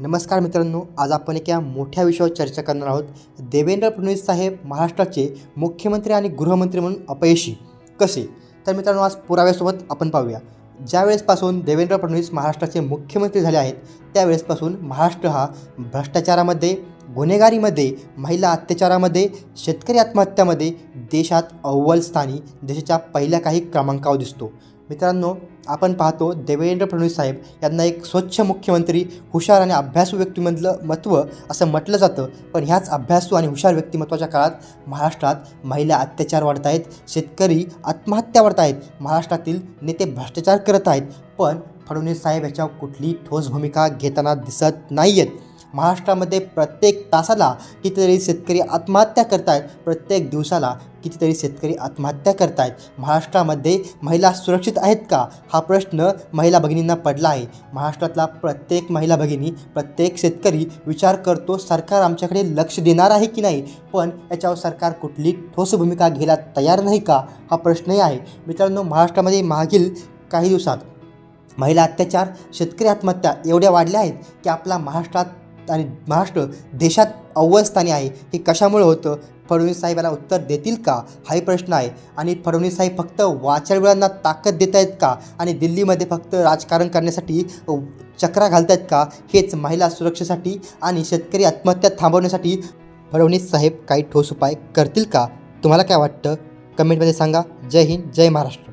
नमस्कार मित्रांनो आज आपण एका मोठ्या विषयावर चर्चा करणार आहोत. देवेंद्र फडणवीस साहेब महाराष्ट्राचे मुख्यमंत्री आणि गृहमंत्री म्हणून अपयशी. कसे? तर मित्रांनो आज पुराव्यासोबत आपण पाहूया. ज्यावेळेसपासून देवेंद्र फडणवीस महाराष्ट्राचे मुख्यमंत्री झाले आहेत त्यावेळेसपासून महाराष्ट्र हा भ्रष्टाचारामध्ये गुन्हेगारीमध्ये महिला अत्याचारामध्ये शेतकरी आत्महत्यामध्ये देशात अव्वल स्थानी देशाच्या पहिल्या काही क्रमांकावर दिसतो. मित्रांनो आपण पाहतो देवेंद्र फडणवीस साहेब यांना एक स्वच्छ मुख्यमंत्री हुशार आणि अभ्यासू व्यक्तिमधलं महत्त्व असं म्हटलं जातं. पण ह्याच अभ्यासू आणि हुशार व्यक्तिमत्वाच्या काळात महाराष्ट्रात महिला अत्याचार वाढत आहेत शेतकरी आत्महत्या वाढत आहेत महाराष्ट्रातील नेते भ्रष्टाचार करत आहेत. पण फडणवीस साहेब याच्यावर कुठली ठोस भूमिका घेताना दिसत नाही आहेत महाराष्ट्रामध्ये प्रत्येक तासाला कितीतरी शेतकरी आत्महत्या करत आहेत प्रत्येक दिवसाला कितीतरी शेतकरी आत्महत्या करत आहेत महाराष्ट्रामध्ये महिला सुरक्षित आहेत का? हा प्रश्न महिला भगिनींना पडला आहे. महाराष्ट्रातला प्रत्येक महिला भगिनी प्रत्येक शेतकरी विचार करतो सरकार आमच्याकडे लक्ष देणार आहे की नाही? पण याच्यावर सरकार कुठली ठोस भूमिका घ्यायला तयार नाही का? हा प्रश्नही आहे. मित्रांनो महाराष्ट्रामध्ये मागील काही दिवसात महिला अत्याचार शेतकरी आत्महत्या एवढ्या वाढल्या आहेत की आपला महाराष्ट्रात आणि महाराष्ट्र देशात अव्वल स्थानी आहे. हे कशामुळे होतं? फडणवीस साहेब याला उत्तर देतील का? हाही प्रश्न आहे. आणि फडणवीस साहेब फक्त वाचाळवेळांना ताकद देत आहेत का? आणि दिल्लीमध्ये फक्त राजकारण करण्यासाठी चक्रा घालत आहेत का? हेच महिला सुरक्षेसाठी आणि शेतकरी आत्महत्या थांबवण्यासाठी फडणवीस साहेब काही ठोस उपाय करतील का? तुम्हाला काय वाटतं? कमेंटमध्ये सांगा. जय हिंद जय महाराष्ट्र.